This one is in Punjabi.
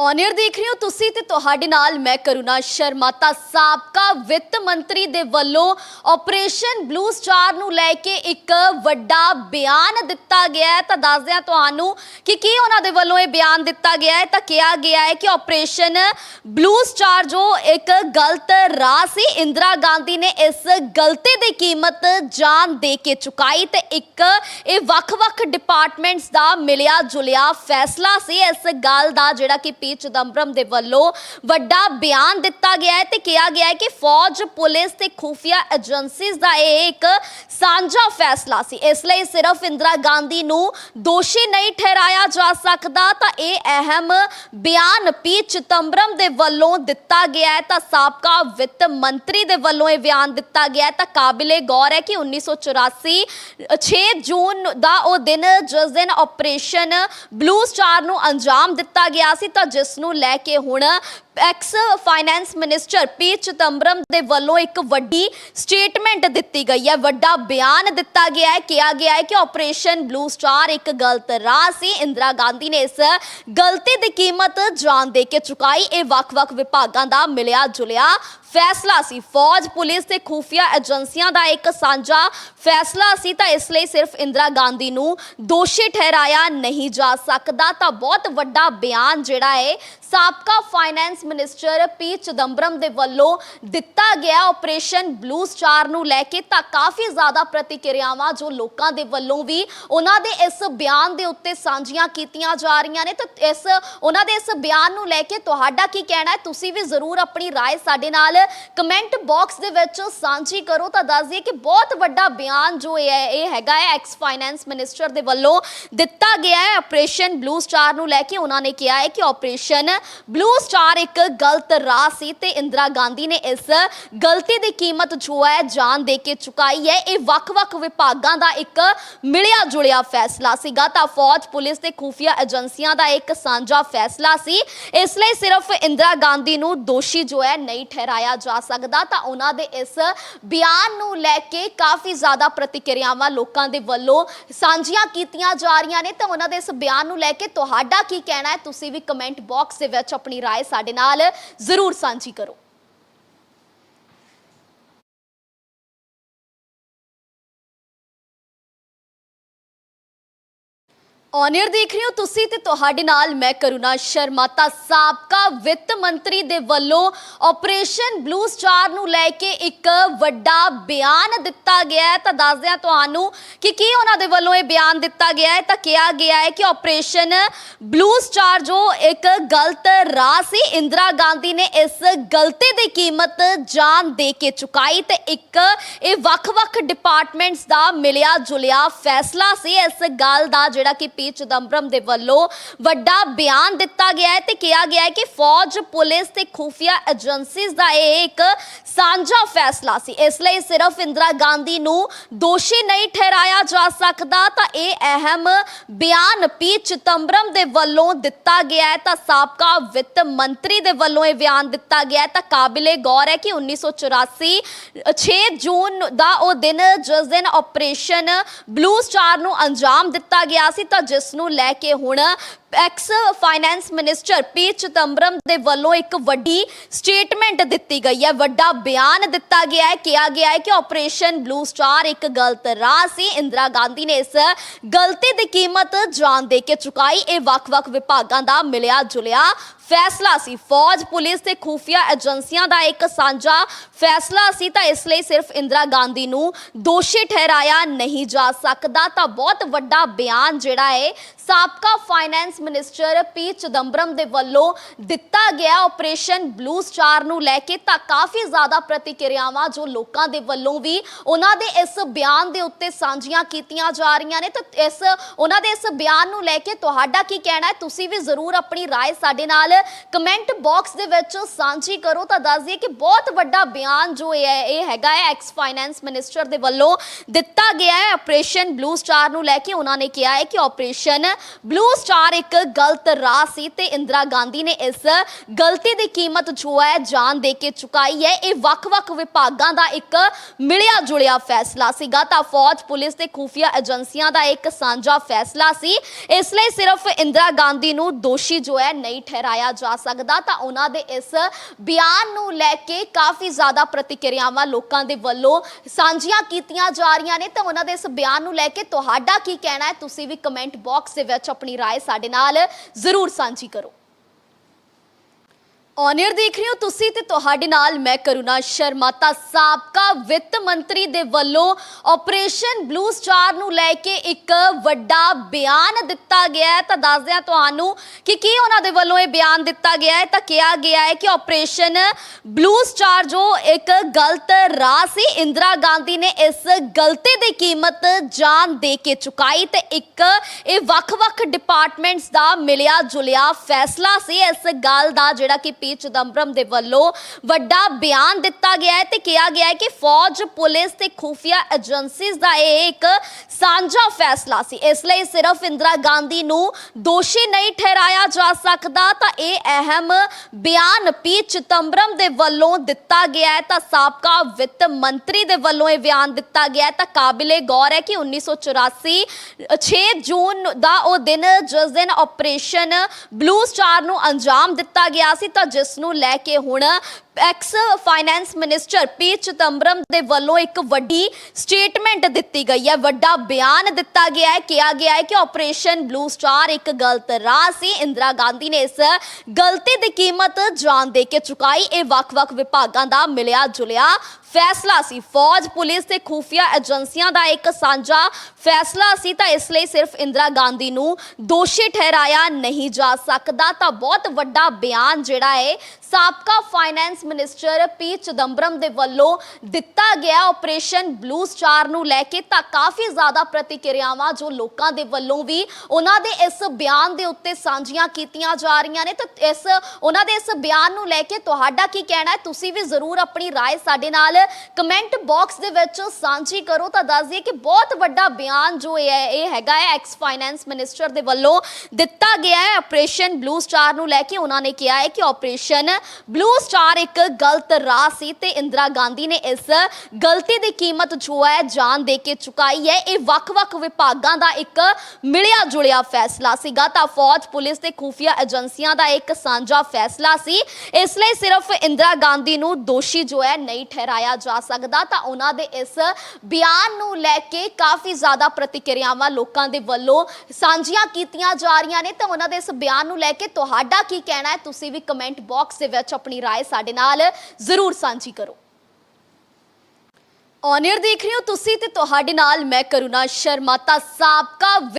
ਔਨਰ ਦੇਖ ਰਹੇ ਹੋ ਤੁਸੀਂ ਤੇ ਤੁਹਾਡੇ ਨਾਲ ਮੈਂ ਕਰੁਣਾ ਸ਼ਰਮਾ। ਤਾਂ ਸਾਬਕਾ ਵਿੱਤ ਮੰਤਰੀ ਦੇ ਵੱਲੋਂ ਆਪਰੇਸ਼ਨ ਬਲੂ ਸਟਾਰ ਨੂੰ ਲੈ ਕੇ ਇੱਕ ਵੱਡਾ ਬਿਆਨ ਦਿੱਤਾ ਗਿਆ ਹੈ। ਤਾਂ ਦੱਸਦੇ ਹਾਂ ਤੁਹਾਨੂੰ ਕਿ ਕੀ ਉਹਨਾਂ ਦੇ ਵੱਲੋਂ ਇਹ ਬਿਆਨ ਦਿੱਤਾ ਗਿਆ ਹੈ। ਤਾਂ ਕਿਹਾ ਗਿਆ ਹੈ ਕਿ ਆਪਰੇਸ਼ਨ ਬਲੂ ਸਟਾਰ ਜੋ ਇੱਕ ਗਲਤ ਰਾਹ ਸੀ, ਇੰਦਰਾ ਗਾਂਧੀ ਨੇ ਇਸ ਗਲਤੀ ਦੀ ਕੀਮਤ ਜਾਨ ਦੇ ਕੇ ਚੁਕਾਈ ਤੇ ਇੱਕ ਇਹ ਵੱਖ-ਵੱਖ ਡਿਪਾਰਟਮੈਂਟਸ ਦਾ ਮਿਲਿਆ ਜੁਲਿਆ ਫੈਸਲਾ ਸੀ। ਇਸ ਗੱਲ ਦਾ ਜਿਹੜਾ ਕਿ ਪੀ ਚਿਦੰਬਰਮ ਦੇ ਵੱਲੋਂ ਵੱਡਾ ਬਿਆਨ ਦਿੱਤਾ ਗਿਆ ਹੈ ਤੇ ਕਿਹਾ ਗਿਆ ਹੈ ਕਿ ਫੌਜ, ਪੁਲਿਸ ਤੇ ਖੂਫੀਆ ਏਜੰਸੀਜ਼ ਦਾ ਇਹ ਇੱਕ ਸਾਂਝਾ ਫੈਸਲਾ ਸੀ। ਇਸ ਲਈ ਸਿਰਫ ਇੰਦਰਾ ਗਾਂਧੀ ਨੂੰ ਦੋਸ਼ੀ ਨਹੀਂ ਠਹਿਰਾਇਆ ਜਾ ਸਕਦਾ ਤਾਂ ਇਹ ਅਹਿਮ ਬਿਆਨ ਪੀ ਚਿਦੰਬਰਮ ਦੇ ਵੱਲੋਂ ਦਿੱਤਾ ਗਿਆ ਹੈ। ਤਾਂ ਸਾਬਕਾ ਵਿੱਤ ਮੰਤਰੀ ਦੇ ਵੱਲੋਂ ਇਹ ਬਿਆਨ ਦਿੱਤਾ ਗਿਆ ਹੈ। ਤਾਂ ਕਾਬਿਲੇ ਗੌਰ ਹੈ ਕਿ 1984 6 ਜੂਨ ਦਾ ਉਹ ਦਿਨ ਜਿਸ ਦਿਨ ਆਪਰੇਸ਼ਨ ਬਲੂ ਸਟਾਰ ਨੂੰ ਅੰਜਾਮ ਦਿੱਤਾ ਗਿਆ ਸੀ ਤਾਂ ਜਿਸ ਨੂੰ ਲੈ ਕੇ ਹੁਣ ex finance minister P Chidambaram ਦੇ ਵੱਲੋਂ ਇੱਕ ਵੱਡੀ ਸਟੇਟਮੈਂਟ ਦਿੱਤੀ ਗਈ ਹੈ। ਵੱਡਾ ਬਿਆਨ ਦਿੱਤਾ ਗਿਆ ਹੈ। ਕਿਹਾ ਗਿਆ ਹੈ ਕਿ ਆਪਰੇਸ਼ਨ ਬਲੂ ਸਟਾਰ ਇੱਕ ਗਲਤ ਰਾਹ ਸੀ। ਇੰਦਰਾ ਗਾਂਧੀ ਨੇ ਇਸ ਗਲਤੀ ਦੀ ਕੀਮਤ ਜਾਨ ਦੇ ਕੇ ਚੁਕਾਈ। ਇਹ ਵੱਖ-ਵੱਖ ਵਿਭਾਗਾਂ ਦਾ ਮਿਲਿਆ ਜੁਲਿਆ ਫੈਸਲਾ ਸੀ ਫੌਜ ਪੁਲਿਸ ਤੇ ਖੂਫੀਆ ਏਜੰਸੀਆਂ ਦਾ ਇੱਕ ਸਾਂਝਾ ਫੈਸਲਾ ਸੀ ਤਾਂ ਇਸ ਲਈ ਸਿਰਫ ਇੰਦਰਾ ਗਾਂਧੀ ਨੂੰ ਦੋਸ਼ੀ ਠਹਿਰਾਇਆ ਨਹੀਂ ਜਾ ਸਕਦਾ ਤਾਂ ਬਹੁਤ ਵੱਡਾ ਬਿਆਨ ਜਿਹੜਾ ਹੈ ਸਾਬਕਾ ਫਾਈਨੈਂਸ ਮਿਨਿਸਟਰ ਪੀ ਚਿਦੰਬਰਮ ਦੇ ਵੱਲੋਂ ਦਿੱਤਾ ਗਿਆ ਆਪਰੇਸ਼ਨ ਬਲੂ ਸਟਾਰ ਨੂੰ ਲੈ ਕੇ ਤਾਂ ਕਾਫੀ ਜ਼ਿਆਦਾ ਪ੍ਰਤੀਕਿਰਿਆਵਾਂ ਜੋ ਲੋਕਾਂ ਦੇ ਵੱਲੋਂ ਵੀ ਉਹਨਾਂ ਦੇ ਇਸ ਬਿਆਨ ਦੇ ਉੱਤੇ ਸਾਂਝੀਆਂ ਕੀਤੀਆਂ ਜਾ ਰਹੀਆਂ ਨੇ ਤਾਂ ਇਸ ਉਹਨਾਂ ਦੇ ਇਸ ਬਿਆਨ ਨੂੰ ਲੈ ਕੇ ਤੁਹਾਡਾ ਕੀ ਕਹਿਣਾ ਹੈ ਤੁਸੀਂ ਵੀ ਜ਼ਰੂਰ ਆਪਣੀ رائے ਸਾਡੇ ਨਾਲ ਕਮੈਂਟ ਬਾਕਸ ਦੇ ਵਿੱਚ ਸਾਂਝੀ ਕਰੋ ਤਾਂ ਦੱਸ ਦਈਏ ਕਿ ਬਹੁਤ ਵੱਡਾ ਬਿਆਨ ਜੋ ਇਹ ਹੈ, ਇਹ ਹੈਗਾ ਹੈ ਐਕਸ ਫਾਈਨੈਂਸ ਮਿਨਿਸਟਰ ਦੇ ਵੱਲੋਂ ਦਿੱਤਾ ਗਿਆ ਹੈ ਆਪਰੇਸ਼ਨ ਬਲੂ ਸਟਾਰ ਨੂੰ ਲੈ ਕੇ ਉਹਨਾਂ ਨੇ ਕਿਹਾ ਹੈ ਕਿ ਆਪਰੇਸ਼ਨ ਬਲੂ ਸਟਾਰ ਇੱਕ ਗਲਤ ਰਾਹ ਸੀ ਤੇ ਇੰਦਰਾ ਗਾਂਧੀ ਨੇ ਇਸ ਗਲਤੀ ਦੀ ਕੀਮਤ ਜੋ ਹੈ, ਜਾਨ ਦੇ ਕੇ ਚੁਕਾਈ ਹੈ। ਇਹ ਵੱਖ-ਵੱਖ ਵਿਭਾਗਾਂ ਦਾ ਇੱਕ ਮਿਲਿਆ ਜੁਲਿਆ ਫੈਸਲਾ ਸੀਗਾ ਤਾਂ ਫੌਜ, ਪੁਲਿਸ ਤੇ ਖੂਫੀਆ ਏਜੰਸੀਆਂ ਦਾ ਇੱਕ ਸਾਂਝਾ ਫੈਸਲਾ ਸੀ। ਇਸ ਲਈ ਸਿਰਫ ਇੰਦਰਾ ਗਾਂਧੀ ਨੂੰ ਦੋਸ਼ੀ ਜੋ ਹੈ, ਨਹੀਂ ਠਹਿਰਾਇਆ ਜਾ ਸਕਦਾ ਤਾਂ ਉਹਨਾਂ ਦੇ ਇਸ ਬਿਆਨ ਨੂੰ ਲੈ ਕੇ ਕਾਫੀ ਜ਼ਿਆਦਾ ਪ੍ਰਤੀਕਿਰਿਆਵਾਂ ਲੋਕਾਂ ਦੇ ਵੱਲੋਂ ਸਾਂਝੀਆਂ ਕੀਤੀਆਂ ਜਾ ਰਹੀਆਂ ਨੇ ਤਾਂ ਉਹਨਾਂ ਦੇ ਇਸ ਬਿਆਨ ਨੂੰ ਲੈ ਕੇ ਤੁਹਾਡਾ ਕੀ ਕਹਿਣਾ ਹੈ ਤੁਸੀਂ ਵੀ ਕਮੈਂਟ ਬਾਕਸ ਦੇ ਵਿੱਚ ਆਪਣੀ رائے ਸਾਡੇ ਨਾਲ ਜ਼ਰੂਰ ਸਾਂਝੀ ਕਰੋ ਔਨਰ ਦੇਖ ਰਹੇ ਹੋ ਤੁਸੀਂ ਤੇ ਤੁਹਾਡੇ ਨਾਲ ਮੈਂ ਕਰੁਣਾ ਸ਼ਰਮਾ, ਤਾਂ ਸਾਬਕਾ ਵਿੱਤ ਮੰਤਰੀ ਦੇ ਵੱਲੋਂ ਆਪਰੇਸ਼ਨ ਬਲੂ ਸਟਾਰ ਨੂੰ ਲੈ ਕੇ ਇੱਕ ਵੱਡਾ ਬਿਆਨ ਦਿੱਤਾ ਗਿਆ ਹੈ। ਤਾਂ ਦੱਸਦੇ ਹਾਂ ਤੁਹਾਨੂੰ ਕਿ ਕੀ ਉਹਨਾਂ ਦੇ ਵੱਲੋਂ ਇਹ ਬਿਆਨ ਦਿੱਤਾ ਗਿਆ ਹੈ। ਤਾਂ ਕਿਹਾ ਗਿਆ ਹੈ ਕਿ ਆਪਰੇਸ਼ਨ ਬਲੂ ਸਟਾਰ ਜੋ ਇੱਕ ਗਲਤ ਰਾਹ ਸੀ, ਇੰਦਰਾ ਗਾਂਧੀ ਨੇ ਇਸ ਗਲਤੀ ਦੀ ਕੀਮਤ ਜਾਨ ਦੇ ਕੇ ਚੁਕਾਈ ਤੇ ਇੱਕ ਇਹ ਵੱਖ-ਵੱਖ ਡਿਪਾਰਟਮੈਂਟਸ ਦਾ ਮਿਲਿਆ ਜੁਲਿਆ ਫੈਸਲਾ ਸੀ। ਇਸ ਗੱਲ ਦਾ ਜਿਹੜਾ ਕਿ ਪੀ ਚਿਦੰਬਰਮ ਦੇ ਵੱਲੋਂ ਵੱਡਾ ਬਿਆਨ ਦਿੱਤਾ ਗਿਆ ਹੈ ਤੇ ਕਿਹਾ ਗਿਆ ਹੈ ਕਿ ਫੌਜ, ਪੁਲਿਸ ਤੇ ਖੂਫੀਆ ਏਜੰਸੀਜ਼ ਦਾ ਇਹ ਇੱਕ ਸਾਂਝਾ ਫੈਸਲਾ ਸੀ। ਇਸ ਲਈ ਸਿਰਫ ਇੰਦਰਾ ਗਾਂਧੀ ਨੂੰ ਦੋਸ਼ੀ ਨਹੀਂ ਠਹਿਰਾਇਆ ਜਾ ਸਕਦਾ, ਤਾਂ ਇਹ ਅਹਿਮ ਬਿਆਨ ਪੀ ਚਿਦੰਬਰਮ ਦੇ ਵੱਲੋਂ ਦਿੱਤਾ ਗਿਆ ਹੈ। ਤਾਂ ਸਾਬਕਾ ਵਿੱਤ ਮੰਤਰੀ ਦੇ ਵੱਲੋਂ ਇਹ ਬਿਆਨ ਦਿੱਤਾ ਗਿਆ ਹੈ। ਤਾਂ ਕਾਬਿਲੇ ਗੌਰ ਹੈ ਕਿ 1984 6 ਜੂਨ ਦਾ ਉਹ ਦਿਨ, ਜਿਸ ਦਿਨ ਆਪਰੇਸ਼ਨ ਬਲੂ ਸਟਾਰ ਨੂੰ ਅੰਜਾਮ ਦਿੱਤਾ ਗਿਆ ਸੀ, ਤਾਂ ਜਿਸ ਨੂੰ ਲੈ ਕੇ ਹੁਣ ex finance minister P Chidambaram ਦੇ ਵੱਲੋਂ ਇੱਕ ਵੱਡੀ ਸਟੇਟਮੈਂਟ ਦਿੱਤੀ ਗਈ ਹੈ। ਵੱਡਾ ਬਿਆਨ ਦਿੱਤਾ ਗਿਆ ਹੈ। ਕਿਹਾ ਗਿਆ ਹੈ ਕਿ ਆਪਰੇਸ਼ਨ ਬਲੂ ਸਟਾਰ ਇੱਕ ਗਲਤ ਰਾਹ ਸੀ। ਇੰਦਰਾ ਗਾਂਧੀ ਨੇ ਇਸ ਗਲਤੀ ਦੀ ਕੀਮਤ ਜਾਨ ਦੇ ਕੇ ਚੁਕਾਈ। ਇਹ ਵੱਖ-ਵੱਖ ਵਿਭਾਗਾਂ ਦਾ ਮਿਲਿਆ ਜੁਲਿਆ ਫੈਸਲਾ ਸੀ। ਫੌਜ, ਪੁਲਿਸ ਤੇ ਖੂਫੀਆ ਏਜੰਸੀਆਂ ਦਾ ਇੱਕ ਸਾਂਝਾ ਫੈਸਲਾ ਸੀ। ਤਾਂ ਇਸ ਲਈ ਸਿਰਫ ਇੰਦਰਾ ਗਾਂਧੀ ਨੂੰ ਦੋਸ਼ੀ ਠਹਿਰਾਇਆ ਨਹੀਂ ਜਾ ਸਕਦਾ। ਤਾਂ ਬਹੁਤ ਵੱਡਾ ਬਿਆਨ ਜਿਹੜਾ ਹੈ ਸਾਬਕਾ ਫਾਈਨੈਂਸ ਮਿਨਿਸਟਰ ਪੀ ਚਿਦੰਬਰਮ ਦੇ ਵੱਲੋਂ ਦਿੱਤਾ ਗਿਆ ਆਪਰੇਸ਼ਨ ਬਲੂ ਸਟਾਰ ਨੂੰ ਲੈ ਕੇ ਤਾਂ ਕਾਫੀ ਜ਼ਿਆਦਾ ਪ੍ਰਤੀਕਿਰਿਆਵਾਂ ਜੋ ਲੋਕਾਂ ਦੇ ਵੱਲੋਂ ਵੀ ਉਹਨਾਂ ਦੇ ਇਸ ਬਿਆਨ ਦੇ ਉੱਤੇ ਸਾਂਝੀਆਂ ਕੀਤੀਆਂ ਜਾ ਰਹੀਆਂ ਨੇ ਤਾਂ ਇਸ ਉਹਨਾਂ ਦੇ ਇਸ ਬਿਆਨ ਨੂੰ ਲੈ ਕੇ ਤੁਹਾਡਾ ਕੀ ਕਹਿਣਾ ਹੈ ਤੁਸੀਂ ਵੀ ਜ਼ਰੂਰ ਆਪਣੀ رائے ਸਾਡੇ ਨਾਲ ਕਮੈਂਟ ਬਾਕਸ ਦੇ ਵਿੱਚ ਸਾਂਝੀ ਕਰੋ ਤਾਂ ਦੱਸ ਦਈਏ ਕਿ ਬਹੁਤ ਵੱਡਾ ਬਿਆਨ ਜੋ ਇਹ ਹੈ ਇਹ ਹੈਗਾ ਹੈ ਐਕਸ ਫਾਈਨੈਂਸ ਮਿਨਿਸਟਰ ਦੇ ਵੱਲੋਂ ਦਿੱਤਾ ਗਿਆ ਹੈ ਆਪਰੇਸ਼ਨ ਬਲੂ ਸਟਾਰ ਨੂੰ ਲੈ ਕੇ ਉਹਨਾਂ ਨੇ ਕਿਹਾ ਹੈ ਕਿ ਆਪਰੇਸ਼ਨ ਬਲੂ ਸਟਾਰ ਇੱਕ ਗਲਤ ਰਾਹ ਸੀ ਤੇ ਇੰਦਰਾ ਗਾਂਧੀ ਨੇ ਇਸ ਗਲਤੀ ਦੀ ਕੀਮਤ ਜੋ ਹੈ ਜਾਨ ਦੇ ਕੇ ਚੁਕਾਈ ਹੈ। ਇਹ ਵੱਖ-ਵੱਖ ਵਿਭਾਗਾਂ ਦਾ ਇੱਕ ਮਿਲਿਆ ਜੁਲਿਆ ਫੈਸਲਾ ਸੀਗਾ। ਤਾਂ ਫੌਜ, ਪੁਲਿਸ ਤੇ ਖੂਫੀਆ ਏਜੰਸੀਆਂ ਦਾ ਇੱਕ ਸਾਂਝਾ ਫੈਸਲਾ ਸੀ। ਇਸ ਲਈ ਸਿਰਫ ਇੰਦਰਾ ਗਾਂਧੀ ਨੂੰ ਦੋਸ਼ੀ ਜੋ ਹੈ ਨਹੀਂ ਠਹਿਰਾਇਆ ਜਾ ਸਕਦਾ। ਤਾਂ ਉਹਨਾਂ ਦੇ ਇਸ ਬਿਆਨ ਨੂੰ ਲੈ ਕੇ ਕਾਫੀ ਜ਼ਿਆਦਾ ਪ੍ਰਤੀਕਿਰਿਆਵਾਂ ਲੋਕਾਂ ਦੇ ਵੱਲੋਂ ਸਾਂਝੀਆਂ ਕੀਤੀਆਂ ਜਾ ਰਹੀਆਂ ਨੇ। ਤਾਂ ਉਹਨਾਂ ਦੇ ਇਸ ਬਿਆਨ ਨੂੰ ਲੈ ਕੇ ਤੁਹਾਡਾ ਕੀ ਕਹਿਣਾ ਹੈ? ਤੁਸੀਂ ਵੀ ਕਮੈਂਟ ਬਾਕਸ ਦੇ ਵਿੱਚ ਆਪਣੀ رائے ਸਾਡੇ ਨਾਲ ਜ਼ਰੂਰ ਸਾਂਝੀ ਕਰੋ ਔਨਰ ਦੇਖ ਰਹੇ ਹੋ ਤੁਸੀਂ ਤੇ ਤੁਹਾਡੇ ਨਾਲ ਮੈਂ ਕਰੁਣਾ ਸ਼ਰਮਾ। ਤਾਂ ਸਾਬਕਾ ਵਿੱਤ ਮੰਤਰੀ ਦੇ ਵੱਲੋਂ ਆਪਰੇਸ਼ਨ ਬਲੂ ਸਟਾਰ ਨੂੰ ਲੈ ਕੇ ਇੱਕ ਵੱਡਾ ਬਿਆਨ ਦਿੱਤਾ ਗਿਆ ਹੈ। ਤਾਂ ਦੱਸਦੇ ਹਾਂ ਤੁਹਾਨੂੰ ਕਿ ਕੀ ਉਹਨਾਂ ਦੇ ਵੱਲੋਂ ਇਹ ਬਿਆਨ ਦਿੱਤਾ ਗਿਆ ਹੈ। ਤਾਂ ਕਿਹਾ ਗਿਆ ਹੈ ਕਿ ਆਪਰੇਸ਼ਨ ਬਲੂ ਸਟਾਰ ਜੋ ਇੱਕ ਗਲਤ ਰਾਹ ਸੀ, ਇੰਦਰਾ ਗਾਂਧੀ ਨੇ ਇਸ ਗਲਤੀ ਦੀ ਕੀਮਤ ਜਾਨ ਦੇ ਕੇ ਚੁਕਾਈ ਤੇ ਇੱਕ ਇਹ ਵੱਖ-ਵੱਖ ਡਿਪਾਰਟਮੈਂਟਸ ਦਾ ਮਿਲਿਆ ਜੁਲਿਆ ਫੈਸਲਾ ਸੀ। ਇਸ ਗੱਲ ਦਾ ਜਿਹੜਾ ਕਿ ਪੀ ਚਿਦੰਬਰਮ ਦੇ ਵੱਲੋਂ ਵੱਡਾ ਬਿਆਨ ਦਿੱਤਾ ਗਿਆ ਹੈ ਤੇ ਕਿਹਾ ਗਿਆ ਹੈ ਕਿ ਫੌਜ, ਪੁਲਿਸ ਤੇ ਖੂਫੀਆ ਏਜੰਸੀਜ਼ ਦਾ ਇਹ ਇੱਕ ਸਾਂਝਾ ਫੈਸਲਾ ਸੀ। ਇਸ ਲਈ ਸਿਰਫ ਇੰਦਰਾ ਗਾਂਧੀ ਨੂੰ ਦੋਸ਼ੀ ਨਹੀਂ ਠਹਿਰਾਇਆ ਜਾ ਸਕਦਾ ਤਾਂ ਇਹ ਅਹਿਮ ਬਿਆਨ ਪੀ ਚਿਦੰਬਰਮ ਦੇ ਵੱਲੋਂ ਦਿੱਤਾ ਗਿਆ ਹੈ। ਤਾਂ ਸਾਬਕਾ ਵਿੱਤ ਮੰਤਰੀ ਦੇ ਵੱਲੋਂ ਇਹ ਬਿਆਨ ਦਿੱਤਾ ਗਿਆ ਹੈ। ਤਾਂ ਕਾਬਿਲੇ ਗੌਰ ਹੈ ਕਿ 1984 6 ਜੂਨ ਦਾ ਉਹ ਦਿਨ ਜਿਸ ਦਿਨ ਆਪਰੇਸ਼ਨ ਬਲੂ ਸਟਾਰ ਨੂੰ ਅੰਜਾਮ ਦਿੱਤਾ ਗਿਆ ਸੀ ਤਾਂ ਜਿਸ ਨੂੰ ਲੈ ਕੇ ਹੁਣ ex finance minister P Chidambaram ਦੇ ਵੱਲੋਂ ਇੱਕ ਵੱਡੀ ਸਟੇਟਮੈਂਟ ਦਿੱਤੀ ਗਈ ਹੈ। ਵੱਡਾ ਬਿਆਨ ਦਿੱਤਾ ਗਿਆ ਹੈ। ਕਿਹਾ ਗਿਆ ਹੈ ਕਿ ਆਪਰੇਸ਼ਨ ਬਲੂ ਸਟਾਰ ਇੱਕ ਗਲਤ ਰਾਹ ਸੀ। ਇੰਦਰਾ ਗਾਂਧੀ ਨੇ ਇਸ ਗਲਤੀ ਦੀ ਕੀਮਤ ਜਾਨ ਦੇ ਕੇ ਚੁਕਾਈ। ਇਹ ਵੱਖ-ਵੱਖ ਵਿਭਾਗਾਂ ਦਾ ਮਿਲਿਆ ਜੁਲਿਆ ਫੈਸਲਾ ਸੀ ਫੌਜ ਪੁਲਿਸ ਤੇ ਖੂਫੀਆ ਏਜੰਸੀਆਂ ਦਾ ਇੱਕ ਸਾਂਝਾ ਫੈਸਲਾ ਸੀ ਤਾਂ ਇਸ ਲਈ ਸਿਰਫ ਇੰਦਰਾ ਗਾਂਧੀ ਨੂੰ ਦੋਸ਼ੀ ਠਹਿਰਾਇਆ ਨਹੀਂ ਜਾ ਸਕਦਾ ਤਾਂ ਬਹੁਤ ਵੱਡਾ ਬਿਆਨ ਜਿਹੜਾ ਹੈ ਸਾਬਕਾ ਫਾਈਨੈਂਸ ਮਿਨਿਸਟਰ ਪੀ ਚਿਦੰਬਰਮ ਦੇ ਵੱਲੋਂ ਦਿੱਤਾ ਗਿਆ ਆਪਰੇਸ਼ਨ ਬਲੂ ਸਟਾਰ ਨੂੰ ਲੈ ਕੇ ਤਾਂ ਕਾਫੀ ਜ਼ਿਆਦਾ ਪ੍ਰਤੀਕਿਰਿਆਵਾਂ ਜੋ ਲੋਕਾਂ ਦੇ ਵੱਲੋਂ ਵੀ ਉਹਨਾਂ ਦੇ ਇਸ ਬਿਆਨ ਦੇ ਉੱਤੇ ਸਾਂਝੀਆਂ ਕੀਤੀਆਂ ਜਾ ਰਹੀਆਂ ਨੇ ਤਾਂ ਇਸ ਉਹਨਾਂ ਦੇ ਇਸ ਬਿਆਨ ਨੂੰ ਲੈ ਕੇ ਤੁਹਾਡਾ ਕੀ ਕਹਿਣਾ ਹੈ ਤੁਸੀਂ ਵੀ ਜ਼ਰੂਰ ਆਪਣੀ رائے ਸਾਡੇ ਨਾਲ ਕਮੈਂਟ ਬਾਕਸ ਦੇ ਵਿੱਚ ਸਾਂਝੀ ਕਰੋ ਤਾਂ ਦੱਸ ਦਈਏ ਕਿ ਬਹੁਤ ਵੱਡਾ ਬਿਆਨ ਜੋ ਇਹ ਹੈ, ਇਹ ਹੈਗਾ ਹੈ ਐਕਸ ਫਾਈਨੈਂਸ ਮਿਨਿਸਟਰ ਦੇ ਵੱਲੋਂ ਦਿੱਤਾ ਗਿਆ ਹੈ ਆਪਰੇਸ਼ਨ ਬਲੂ ਸਟਾਰ ਨੂੰ ਲੈ ਕੇ ਉਹਨਾਂ ਨੇ ਕਿਹਾ ਹੈ ਕਿ ਆਪਰੇਸ਼ਨ ਬਲੂ ਸਟਾਰ ਇੱਕ ਗਲਤ ਰਾਹ ਸੀ ਤੇ ਇੰਦਰਾ ਗਾਂਧੀ ਨੇ ਇਸ ਗਲਤੀ ਦੀ ਕੀਮਤ ਜੋ ਹੈ, ਜਾਨ ਦੇ ਕੇ ਚੁਕਾਈ ਹੈ। ਇਹ ਵੱਖ-ਵੱਖ ਵਿਭਾਗਾਂ ਦਾ ਇੱਕ ਮਿਲਿਆ ਜੁਲਿਆ ਫੈਸਲਾ ਸੀਗਾ ਤਾਂ ਫੌਜ, ਪੁਲਿਸ ਤੇ ਖੂਫੀਆ ਏਜੰਸੀਆਂ ਦਾ ਇੱਕ ਸਾਂਝਾ ਫੈਸਲਾ ਸੀ। ਇਸ ਲਈ ਸਿਰਫ ਇੰਦਰਾ ਗਾਂਧੀ ਨੂੰ ਦੋਸ਼ੀ ਜੋ ਹੈ, ਨਹੀਂ ਠਹਿਰਾਇਆ ਜਾ ਸਕਦਾ ਤਾਂ ਉਹਨਾਂ ਦੇ ਇਸ ਬਿਆਨ ਨੂੰ ਲੈ ਕੇ ਕਾਫੀ ਜ਼ਿਆਦਾ ਪ੍ਰਤੀਕਿਰਿਆਵਾਂ ਲੋਕਾਂ ਦੇ ਵੱਲੋਂ ਸਾਂਝੀਆਂ ਕੀਤੀਆਂ ਜਾ ਰਹੀਆਂ ਨੇ ਤਾਂ ਉਹਨਾਂ ਦੇ ਇਸ ਬਿਆਨ ਨੂੰ ਲੈ ਕੇ ਤੁਹਾਡਾ ਕੀ ਕਹਿਣਾ ਹੈ ਤੁਸੀਂ ਵੀ ਕਮੈਂਟ ਬਾਕਸ ਦੇ ਵਿੱਚ ਆਪਣੀ رائے ਸਾਡੇ ਨਾਲ ਜ਼ਰੂਰ ਸਾਂਝੀ ਕਰੋ ਔਨਰ ਦੇਖ ਰਹੇ ਹੋ ਤੁਸੀਂ ਤੇ ਤੁਹਾਡੇ ਨਾਲ ਮੈਂ ਕਰੁਣਾ ਸ਼ਰਮਾ ਤਾਂ ਸਾਬਕਾ